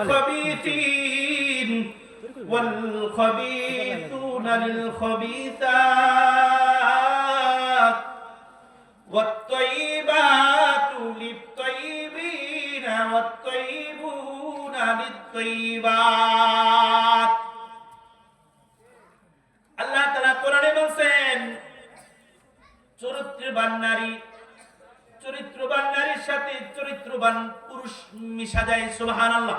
للخبيثين والخبيثون للخبيثات والطيبات للطيبين والطيبون للطيبات আল্লাহ তালা কোরআনে বলছেন চরিত্রবান নারী চরিত্রবান নারীর সাথে চরিত্রবান পুরুষ মিশা যায় সুবহান আল্লাহ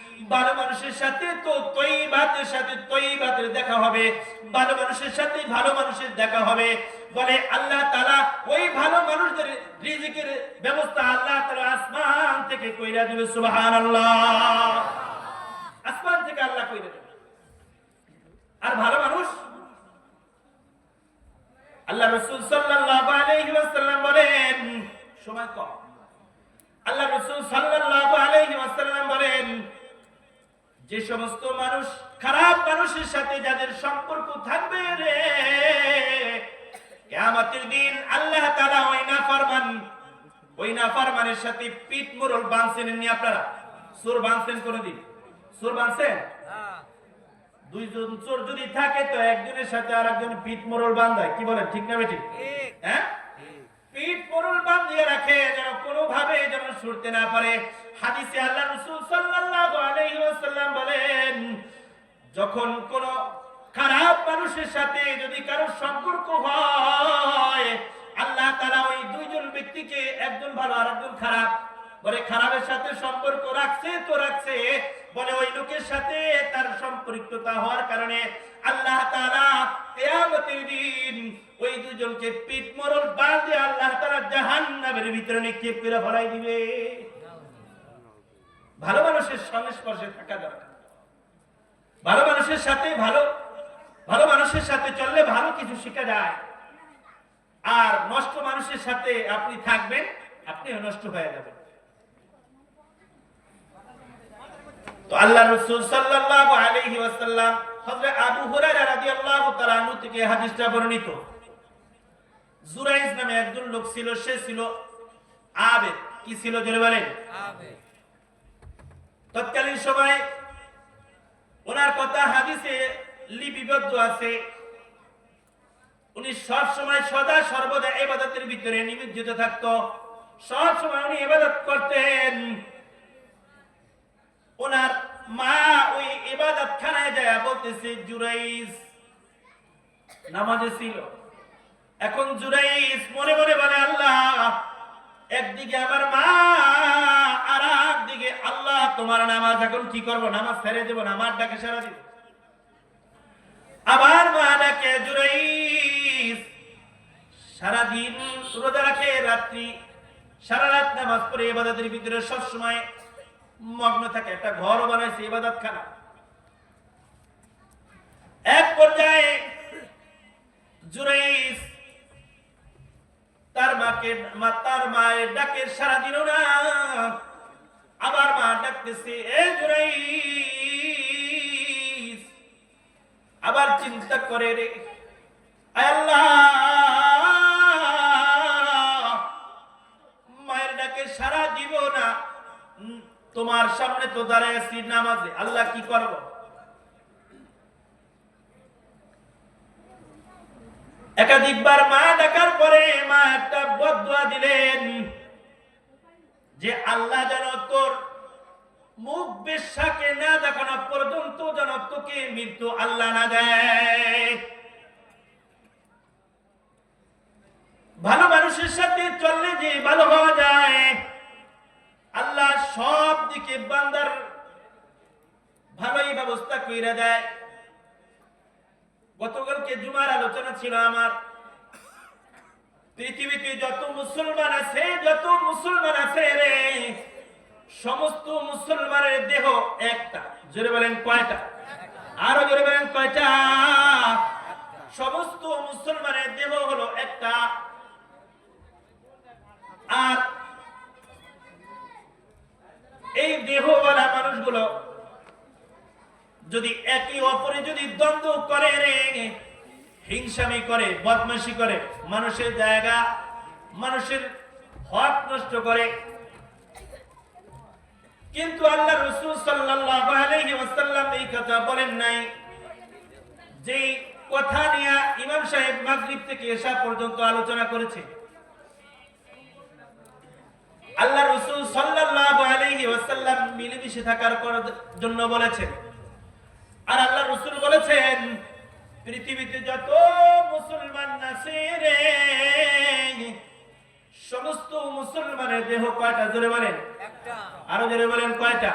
ভালো মানুষের সাথে তো তৈবাতের সাথে তৈবাতের দেখা হবে ভালো মানুষের সাথে ভালো মানুষের দেখা হবে। বলে আল্লাহ তালা ওই ভালো মানুষদের রিজিকের ব্যবস্থা আল্লাহ তালা আসমান থেকে কইরা দেবে সুবাহ আল্লাহ আসমান থেকে আল্লাহ কইরা দেবে আর ভালো মানুষ আল্লাহ রসুল সাল্লাল্লাহু আলাইহি ওয়াসাল্লাম বলেন সময় কম আল্লাহ রসুল সাল্লাল্লাহু আলাইহি ওয়াসাল্লাম বলেন যে সমস্ত মানুষ খারাপ মানুষের সাথে যাদের সম্পর্ক থাকবে রে কিয়ামতের দিন আল্লাহ তাআলা ওই না ফরমান ওই ফরমানের সাথে পিঠ মোরল বাঁধছেন নি আপনারা সুর বাঁধছেন কোনদিন? সুর বাঁধছেন দুইজন চোর যদি থাকে তো একজনের সাথে আর একজন পিঠ মোরল বাঁধায় কি বলেন ঠিক না বেটি হ্যাঁ? পিঠ মোরল বাঁধিয়ে রাখে যেন কোনোভাবে যেন ছুটতে না পারে। হাদিসে আল্লাহ রাসূল সাল্লাল্লাহু আলাইহি ওয়াসাল্লাম বলেন যখন কোন খারাপ মানুষের সাথে যদি কারও সম্পর্ক হয় আল্লাহ তাআলা ওই দুইজন ব্যক্তিকে, একজন ভালো আর একজন খারাপ। বলে, খারাপের সাথে সম্পর্ক রাখছে তো রাখছে। বলে, ওই লোকের সাথে তার সম্পৃক্ততা হওয়ার কারণে আল্লাহ তাআলা কিয়ামতের দিন ওই দুজনকে পিঠ মরল বাঁধে আল্লাহ তাআলা জাহান্নামের ভিতরে নিক্ষেপ করে ফলাই দিবে। ভালো মানুষের সংস্পর্শে থাকা দরকার। ভালো মানুষের সাথে ভালো ভালো মানুষের সাথে চললে ভালো কিছু শেখা যায়। আর নষ্ট মানুষের সাথে আপনি থাকবেন আপনিও নষ্ট হয়ে যাবেন। তো আল্লাহ রাসূল সাল্লাল্লাহু আলাইহি ওয়াসাল্লাম হযরত আবু হুরায়রা রাদিয়াল্লাহু তাআলা আনহু থেকে হাদিসটা বর্ণিত। জুরাইজ নামে একজন লোক ছিল সে ছিল আবেদ। কি ছিল জোরে বলেন? তৎকালীন সময় ওনার কথা হাদিসে লিপিবদ্ধ আছে। উনি সব সময় সদা সর্বদা ইবাদতের ভিতরে নিমজ্জিত থাকতো। সব সময় উনি ইবাদত করতেন। ওনার মা ওই ইবাদত খানায় যায় বলতেছে, জুরাইস, নামাজে ছিল। এখন জুরাইস মনে মনে বলে, আল্লাহ, একদিকে আমার মা আর একদিকে আল্লাহ। তোমার নামাজ এখন কি করব? নামাজ ছেড়ে দেবো না আমার ডাকে সারা দিব। আবার মা ডাকে জুরাইস সারাদিন রোজা রাখে, রাত্রি, সারা রাত নামাজ পড়ে ইবাদতের ভিতরে সব সময় মগ্ন থাকে। একটা ঘর বানাইছে ইবাদত খানা এক পর্যায়ে জুরাইস তার মাকে তার মায়ের ডাকে সারা না, আবার মা ডাকতেছে, এ জুরাইস আবার চিন্তা করে রে। মায়ের ডাকে সারা দিব না উম, তোমার সামনে তো দাঁড়ায় আছি নামাজে। আল্লাহ কি করব? একাধিকবার মা ডাকার পরে মা একটা বদুয়া দিলেন যে আল্লাহ যেন তোর মুখ বেশাকে না দেখানো পর্যন্ত যেন তোকে মৃত্যু আল্লাহ না দেয়। ভালো মানুষের সাথে চললে যে ভালো হওয়া যায়। আল্লাহ সব দিকে বান্দার ভালোই ব্যবস্থা কইরা দেয়। গতকালকে জুমার আলোচনা ছিল আমার। পৃথিবীতে যত মুসলমান আছে, যত মুসলমান আছে রে সমস্ত মুসলমানের দেহ একটা। জোরে বলেন কয়টা? আরও জোরে বলেন কয়টা? সমস্ত মুসলমানের দেহ হলো একটা। আর এই দেহওয়ালা মানুষগুলো যদি একে অপরে যদি দ্বন্দ্ব করে রে, হিংসামি করে, বদমাশি করে, মানুষের জায়গা, মানুষের হক নষ্ট করে কিন্তু আল্লাহ রসুল ওয়াসাল্লাম এই কথা বলেন নাই। যে কথা নিয়ে ইমাম সাহেব মাগরিব থেকে এসা পর্যন্ত আলোচনা করেছে। আল্লাহ রসুল সাল্লাল্লাহু আলাইহি ওয়াসাল্লাম মিলেমিশে থাকার জন্য বলেছেন। আর আল্লাহ রসুল বলেছেন, পৃথিবীতে যত মুসলমান আছে রে, সমস্ত মুসলমানের দেহ কয়টা? জোরে বলেন। আরও জোরে বলেন, কয়টা?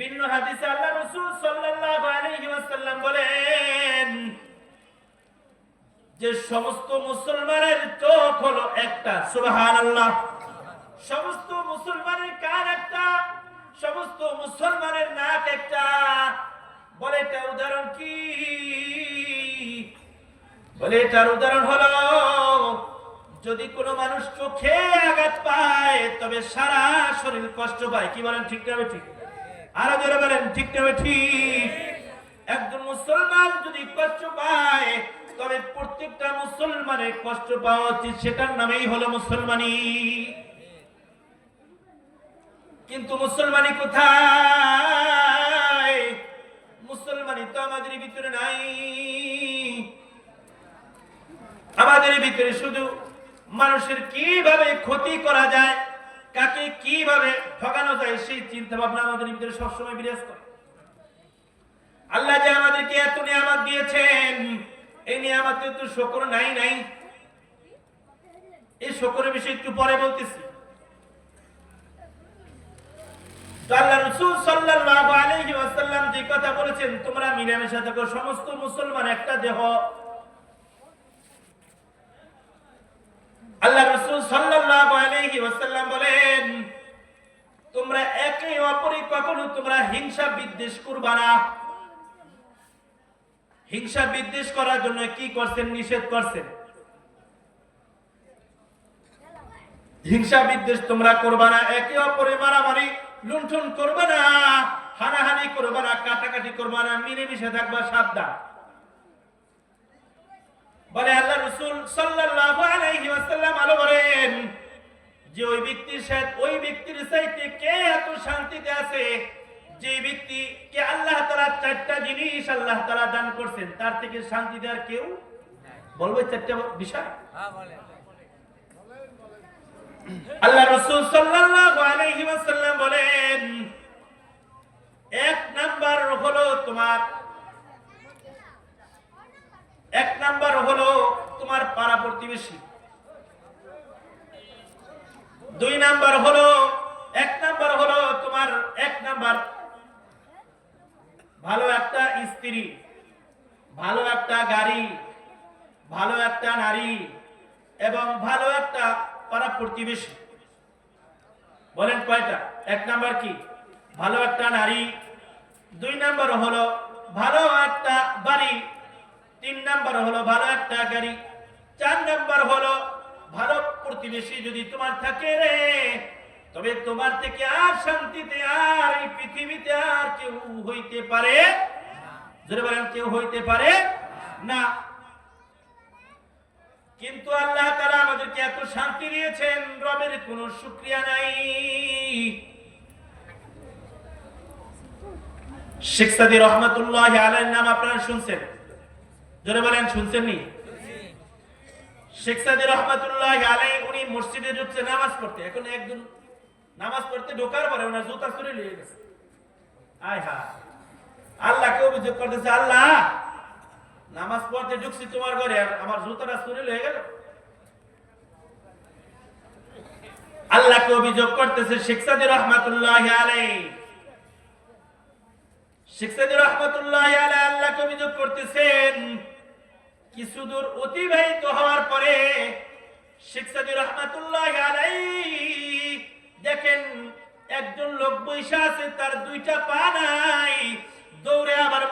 ভিন্ন হাদিসে আল্লাহ রাসূল সাল্লাল্লাহু আলাইহি ওয়াসাল্লাম বলেন, যে সমস্ত মুসলমানের চোখ হলো একটা, সুবহানাল্লাহ। সমস্ত মুসলমানের কান একটা, সমস্ত মুসলমানের নাক একটা। বলে এটার উদাহরণ কি? বলে এটার উদাহরণ হলো যদি কোনো মানুষ চোখে আঘাত পায়, তবে সারা শরীর কষ্ট পায়। কি বলেন ঠিক না ঠিক আরও জোরে বলেন, ঠিক না ঠিক একজন মুসলমান যদি কষ্ট পায়, তবে প্রত্যেকটা মুসলমানের কষ্ট পাওয়া উচিত, সেটার নামেই হলো মুসলমানি। কিন্তু মুসলমানি কোথায়? মুসলমানি তো আমাদের ভিতরে নাই। আমাদের ভিতরে শুধু মানুষের কীভাবে ক্ষতি করা যায়, কাকে কীভাবে ঠকানো যায়, সেই চিন্তা ভাবনা আমাদের ভিতরে সবসময় বিরাজ করে আল্লাহ যে আমাদেরকে এত নিয়ামত দিয়েছেন, এই নিয়ামতের তো শকর নাই নাই। এই শকরের বিষয়ে একটু পরে বলতেছি। যে কথা বলেছেন, তোমরা মিলেমিশে থাকো, সমস্ত মুসলমান একটা দেহ আল্লাহ রাসূল সাল্লাল্লাহু ওয়াসাল্লাম বলেন, তোমরা একে অপরে কখনো তোমরা হিংসা বিদ্বেষ করবা না। হিংসা বিদ্বেষ করার জন্য কি করছেন? নিষেধ করছেন। হিংসা বিদ্বেষ তোমরা করবা না, একে অপরে মারামারি লুণ্ঠন করবে না, হানাহানি করবে না, কাটাকাটি করবে না, মিলেমিশে থাকবা সাবধান। বলে আল্লাহ রসুল সাল্লাল্লাহু আলাইহি ওয়াসাল্লাম আলো বলেন যে ওই ব্যক্তির সাথে ওই ব্যক্তির চাইতে কে এত শান্তিতে আছে? যে ব্যক্তি কে আল্লাহ তাআলা চারটা জিনিস আল্লাহ তাআলা দান করছেন তার থেকে শান্তিতে আর কেউ বলব চারটা বিষয়? হ্যাঁ বলে আল্লাহ রসুল সাল্লাল্লাহু আলাইহি ওয়াসাল্লাম বলেন এক নাম্বার হলো তোমার এক নাম্বার হলো তোমার পাড়া প্রতিবেশী। দুই নাম্বার হলো, এক নাম্বার হলো তোমার এক নাম্বার ভালো একটা স্ত্রী, ভালো একটা গাড়ি, ভালো একটা নারী এবং ভালো একটা পাড়া প্রতিবেশী। বলেন কয়টা? এক নাম্বার কি? ভালো একটা নারী। দুই নাম্বার হলো ভালো একটা বাড়ি। তিন নাম্বার হলো ভালো একটা গাড়ি। চার নাম্বার হলো ভালো প্রতিবেশী যদি তোমার থাকে রে, তবে তোমার থেকে আর শান্তিতে, আর এই পৃথিবীতে আর কেউ হইতে পারে কেউ হইতে পারে না। কিন্তু আল্লাহ তারা আমাদেরকে এত শান্তি দিয়েছেন, রবের কোন শুক্রিয়া নাই। শেখ সাদি রহমতুল্লাহ আলের নাম আপনারা শুনছেন? জোরে বলেন, শুনছেন নি? উনি মসজিদে ঢুকছে, নামাজ পড়তে। এখন একজন নামাজ পড়তে ঢোকার পরে ওনার জুতা চুরি লিয়ে গেছে। আয় হা অভিযোগ করতেছে, আল্লাহ, নামাজ পড়তে ঢুকছি তোমার ঘরে আর আমার জুতাটা চুরি গেল। অভিযোগ করতেছে, শেখ সাদি রহমতুল্লাহ আলাই শেখ অভিযোগ করতেছেন কিছু দূর অতিবাহিত হওয়ার পরে শেখ সাদি রহমাতুল্লাহ দেখেন একজন লোক বৈশা আছে, তার দুইটা পা নাই, দৌড়ে আবার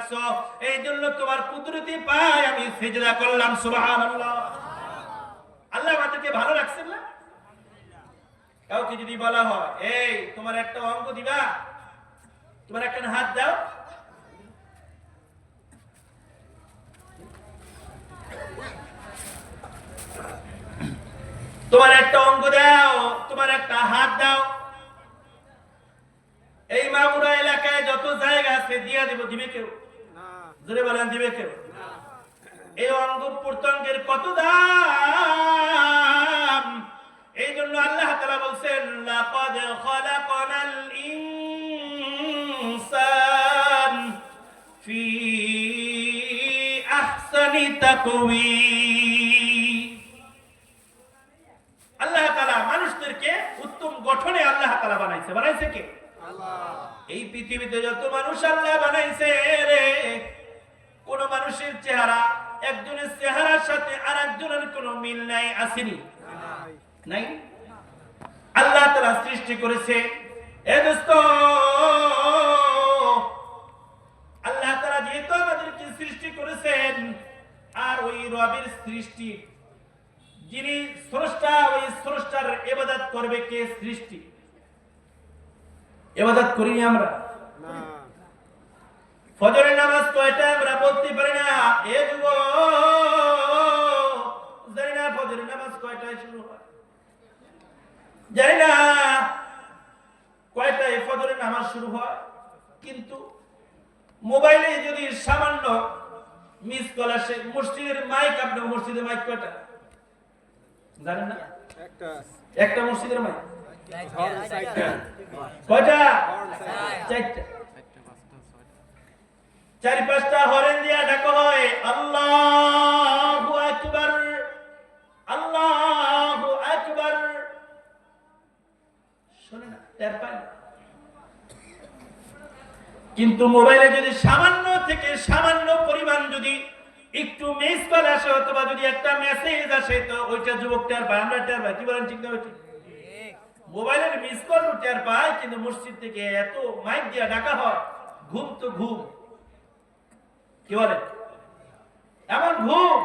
রাখছো এই জন্য তোমার কুদরতি পায় আমি সেজদা করলাম, সুবহানাল্লাহ। আল্লাহ আমাদেরকে ভালো রাখছেন না? কাউকে যদি বলা হয়, এই, তোমার একটা অঙ্গ দিবা, তোমার একটা হাত দাও। তোমার একটা অঙ্গ দাও, তোমার একটা হাত দাও। এই মাগুরা এলাকায় যত জায়গা আছে, দিয়া দেব, দিবে কেউ? জোরে বলেন দিবে কেউ এই অঙ্গ প্রত্যঙ্গের কত দাম? এই জন্য আল্লাহ তালা বলছেন লাকাদ খলাকনাল ইনসান ফি আহসানি তাকওয়িম। আল্লাহ তাআলা মানুষদেরকে উত্তম গঠনে আল্লাহ তাআলা বানাইছে। বানাইছে কে? এই পৃথিবীতে যত মানুষ আল্লাহ বানাইছে রে কোন মানুষের চেহারা একজনের চেহারার সাথে আর একজনের কোনো মিল নাই আসেনি? নাই। আল্লাহ তারা সৃষ্টি করেছে। এ দোস্ত আল্লাহ তাআলা যেহেতু আমাদেরকে সৃষ্টি করেছেন আর ওই রবের সৃষ্টি যিনি স্রষ্টা ওই স্রষ্টার ইবাদত করবে কে সৃষ্টি? ইবাদত করিনি আমরা। ফজরের নামাজ কয়টা? আমরা বলতে পারি না। এ যুব জানি না ফজরের নামাজ কয়টায় শুরু হয়। জানি না কয়টায় ফজরের নামাজ শুরু হয়। কিন্তু মোবাইলে যদি সামান্য মিস কল আসে মসজিদের মাইক আপনার মসজিদের মাইক কয়টা? জানেন না? একটা। মসজিদের মাইক? কয়টা? চারটা। চারি পাঁচটা হরেন দিয়া ডাকা হয়, আল্লাহ আকবার, আল্লাহু আকবার। শোনে না, টের পায় কিন্তু মোবাইলে যদি সামান্য থেকে সামান্য পরিমাণ যদি একটু মিস কল আসে অথবা যদি একটা মেসেজ আসে, তো ওইটা যুবক টের পায়, আমরা টের পাই। কি বলেন, ঠিক না মোবাইলের মিস কল টের পায়, কিন্তু মসজিদ থেকে এত মাইক দিয়া ডাকা হয়, ঘুম তো ঘুম। কি বলে? এমন ঘুম।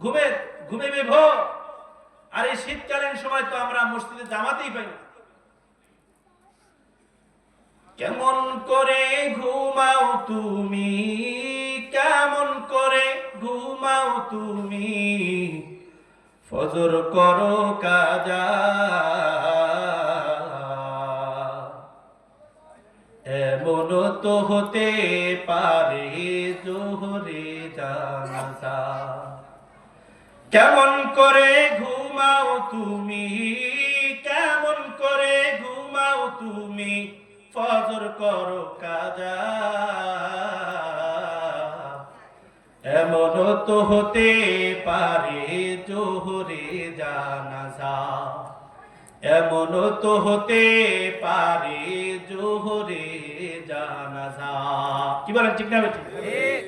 ঘুমে ঘুমে বিভোর। আর এই শীতকালীন সময় তো আমরা মসজিদে জামাতেই পাই কেমন করে ঘুমাও তুমি? কেমন করে ঘুমাও তুমি? ফজর করো কাজা এমন তো হতে পারে জোহরে জানাজা। কেমন করে ঘুমাও তুমি? কেমন করে ঘুমাও তুমি? ফজর করো কাজা। এমন তো হতে পারে জোহরে জানাজা। এমন তো হতে পারে জোহরে জানাজা। কি বলেন ঠিক না?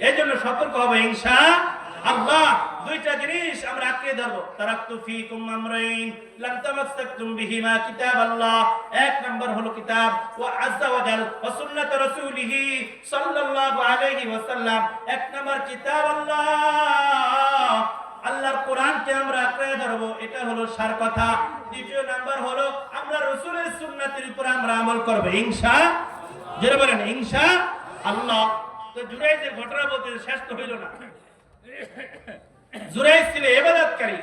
এই জন্য সতর্ক হবে ইনশা আল্লাহ। দুইটা জিনিস আমরা আঁকড়ে ধরবো। তারাক্তু ফিকুম আমরাইন লাম তামাসসাকতুম বিহিমা কিতাব আল্লাহ এক নাম্বার হলো কিতাব ওয়া আযজা ওয়া জাল ওয়া সুন্নাত রাসূলিহি সাল্লাল্লাহু আলাইহি ওয়াসাল্লাম। এক নাম্বার কিতাব আল্লাহ আল্লাহর কোরআনকে আমরা আঁকড়ে ধরবো, এটা হলো সার কথা। দ্বিতীয় নাম্বার হলো, আমরা রসুলের সুন্নাতের উপর আমরা আমল করব। ইনশা যেটা বলেন, ইনশা আল্লাহ। তো জুরাইজের ঘটনা বলতে শেষ তো হইল না। ছিল এবাদতকারী।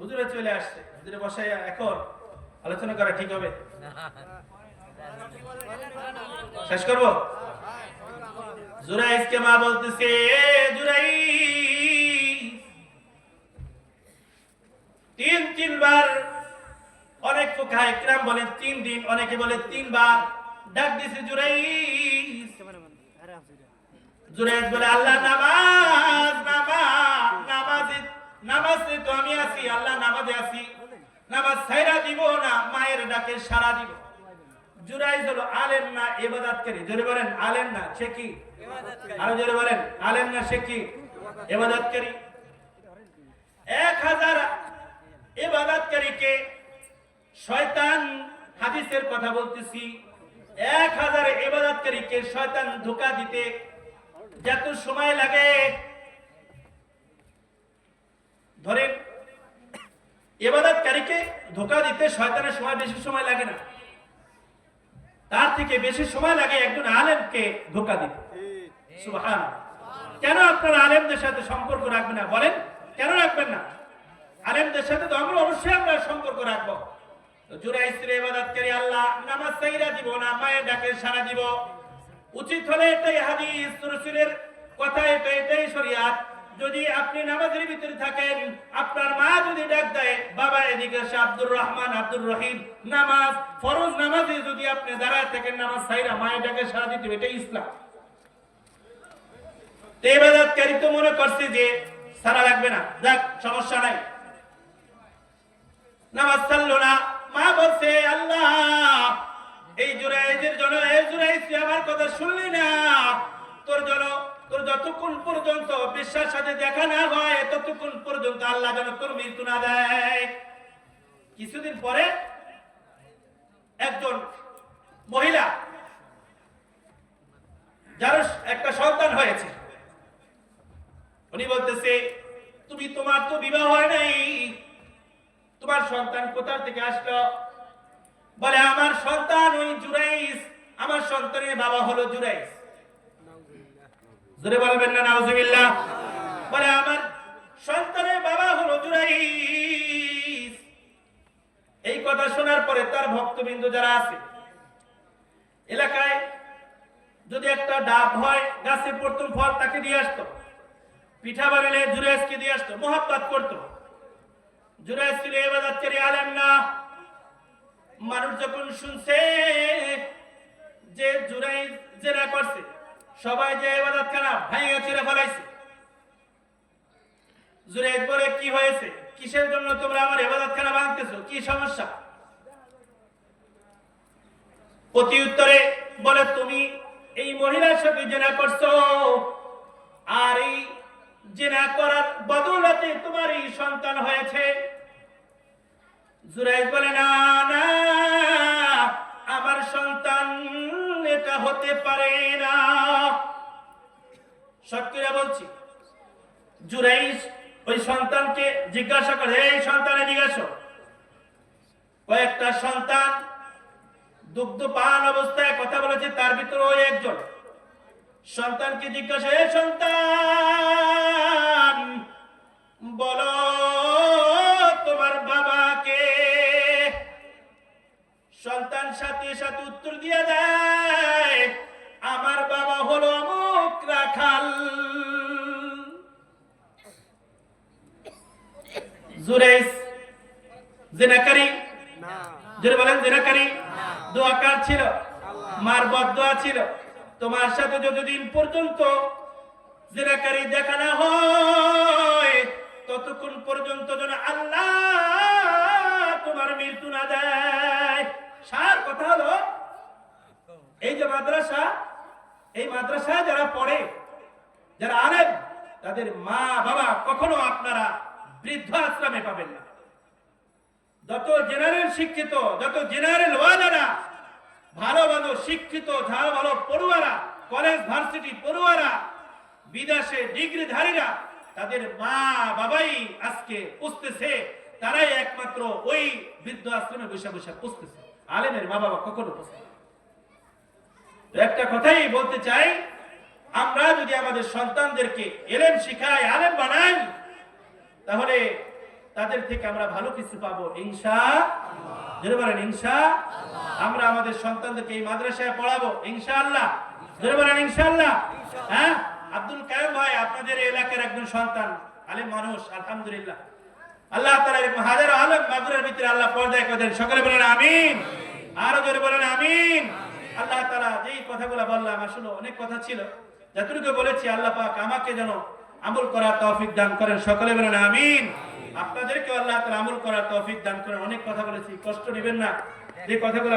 হুজুরে চলে আসছে। হুজুরে এখন আলোচনা করা ঠিক হবে? শেষ করব? জুরাইজকে মা বলতেছে, "এ জুরাইজ তিন, তিনবার অনেক ফুকাহ ইকরাম বলেন, তিন দিন, অনেকে বলে তিনবার। ডাক দিছে জুরাইজ জুরাইজ বলে, আল্লাহ, নামাজ নামাজ, নামাজে নামাজে তো আমি আছি, আল্লাহ নামাজে আছি। নামাজ দিব না, মায়ের ডাকে সারা দিব। জুরাইজ হলো আলেম না ইবাদতকারী জোরে বলেন, আলেম না, সে কি? আরও জোরে বলেন, আলেম না, সে কি? ইবাদতকারী এক হাজার ইবাদতকারীকে শয়তান হাদিসের কথা বলতেছি। এক হাজার ইবাদতকারীকে শয়তান ধোকা দিতে যত সময় লাগে, ধরেন, ইবাদতকারীকে ধোকা দিতে শয়তানের সময় বেশি সময় লাগে না। তার থেকে বেশি সময় লাগে একজন আলেমকে ধোকা দিতে। সুবহান কেন আপনারা আলেমদের সাথে সম্পর্ক রাখবেন না? বলেন, কেন রাখবেন না? আলেমদের সাথে তো আমরা অবশ্যই আমরা সম্পর্ক রাখব। জুরাই স্ত্রী আল্লাহ নামাজ সাইরা দিব না, মায়ের ডাকে সারা দিব। উচিত হলে এটাই হাদিস, রাসূলের কথা এটা, এটাই শরীয়ত। যদি আপনি নামাজের ভিতরে থাকেন, আপনার মা যদি ডাক দেয়, বাবা এদিকে আব্দুর রহমান, আব্দুর রহিম, নামাজ, ফরজ নামাজে যদি আপনি দাঁড়ায় থাকেন, নামাজ সাইরা মায়ের ডাকে সারা দিতে এটাই ইসলাম। তো ইবাদতকারী তো মনে করছে যে সারা লাগবে না, যাক, সমস্যা নাই। নামাজ ছাড়লো না। মা বলছে, আল্লাহ, এই জুরাইজের জন্য, এই জুরাইজ আমার কথা শুনলি না। তোর জন্য, তোর যতক্ষণ পর্যন্ত বিশ্বাস সাথে দেখা না হয়, ততক্ষণ পর্যন্ত আল্লাহ যেন তোর মৃত্যু না দেয়। কিছুদিন পরে একজন মহিলা, যার একটা সন্তান হয়েছে, উনি বলতেছে, তুমি তোমার তো বিবাহ হয় নাই তোমার সন্তান কোথা থেকে আসলো? বলে, আমার সন্তান ওই জুরাইস আমার সন্তানের বাবা হলো জুরাইস জোরে বলবেন না, নাউজুবিল্লাহ। বলে, আমার সন্তানের বাবা হলো জুরাইস এই কথা শোনার পরে তার ভক্তবিন্দু যারা আছে, এলাকায় যদি একটা ডাব হয়, গাছে প্রথম ফল তাকে দিয়ে আসতো। পিঠা বানালে জুরাইসকে দিয়ে আসতো, মোহাব্বত করতো। না। মানুষ যখন শুনছে যে জুরাই জেনা করছে, সবাই যে ইবাদত খানা ভাইয়া ছিঁড়ে ফেলাইছে। জুরাইদ বলে, কি হয়েছে? কিসের জন্য তোমরা আমার ইবাদত খানা ভাঙতেছো? কি সমস্যা? প্রতি উত্তরে বলে, তুমি এই মহিলার সাথে জেনা করছ। আর এই জেনা করার বদৌলতে তোমার এই সন্তান হয়েছে। জুরাইজ বলে, না না, আমার সন্তান এটা হতে পারে না। সত্যিরা বলছি জুরাইজ ওই সন্তানকে জিজ্ঞাসা করে। এই সন্তানে জিজ্ঞাসা কয়েকটা সন্তান দুগ্ধ পান অবস্থায় কথা বলেছে, তার ভিতরে ওই একজন। সন্তানকে জিজ্ঞাসা সন্তান পর্যন্ত জেনাকারী দেখা না হয়, ততক্ষণ পর্যন্ত যেন আল্লাহ তোমার মৃত্যু না দেয়। সার কথা হলো, এই যে মাদ্রাসা, এই মাদ্রাসা যারা পড়ে, যারা আলেম, তাদের মা বাবা কখনো আপনারা বৃদ্ধ আশ্রমে পাবেন না। যত জেনারেল শিক্ষিত, যত জেনারেল ওয়ালারা ভালো ভালো শিক্ষিত ভালো ভালো পড়ুয়ারা কলেজ, ভার্সিটি পড়ুয়ারা, বিদেশে ডিগ্রিধারীরা, তাদের মা বাবাই আজকে পুষতেছে। তারাই একমাত্র ওই বৃদ্ধ আশ্রমে বসে বসে পুষতেছে। আলেমের মা বাবা কখনো পুষতে একটা কথাই বলতে চাই, আমরা যদি আমাদের সন্তানদেরকে এলেম শিখাই, আলেম বানাই, তাহলে তাদের থেকে আমরা ভালো কিছু পাবো ধরে বলেন, ইনশা আমরা আমাদের সন্তানদেরকে এই মাদ্রাসায় পড়াবো ইনশাআল্লাহ হ্যাঁ? আব্দুল ভাই, আপনাদের এলাকার একজন সন্তান মানুষ, আলহামদুলিল্লাহ। আল্লাহ হাজারো আলেম মাগুরের ভিতরে আল্লাহ পর্দায় করেন সকলে বলেন আমিন। আরও জোরে বলেন আমিন। আল্লাহ যেই কথাগুলো বললাম, আসলে অনেক কথা ছিল। যতটুকু বলেছি আল্লাহ পাক আমাকে যেন আমল করার তৌফিক দান করেন। সকলে বলেন আমিন। আপনাদেরকে আল্লাহ তাআলা আমল করার তৌফিক দান করেন। অনেক কথা বলেছি, কষ্ট নেবেন না। যে কথাগুলো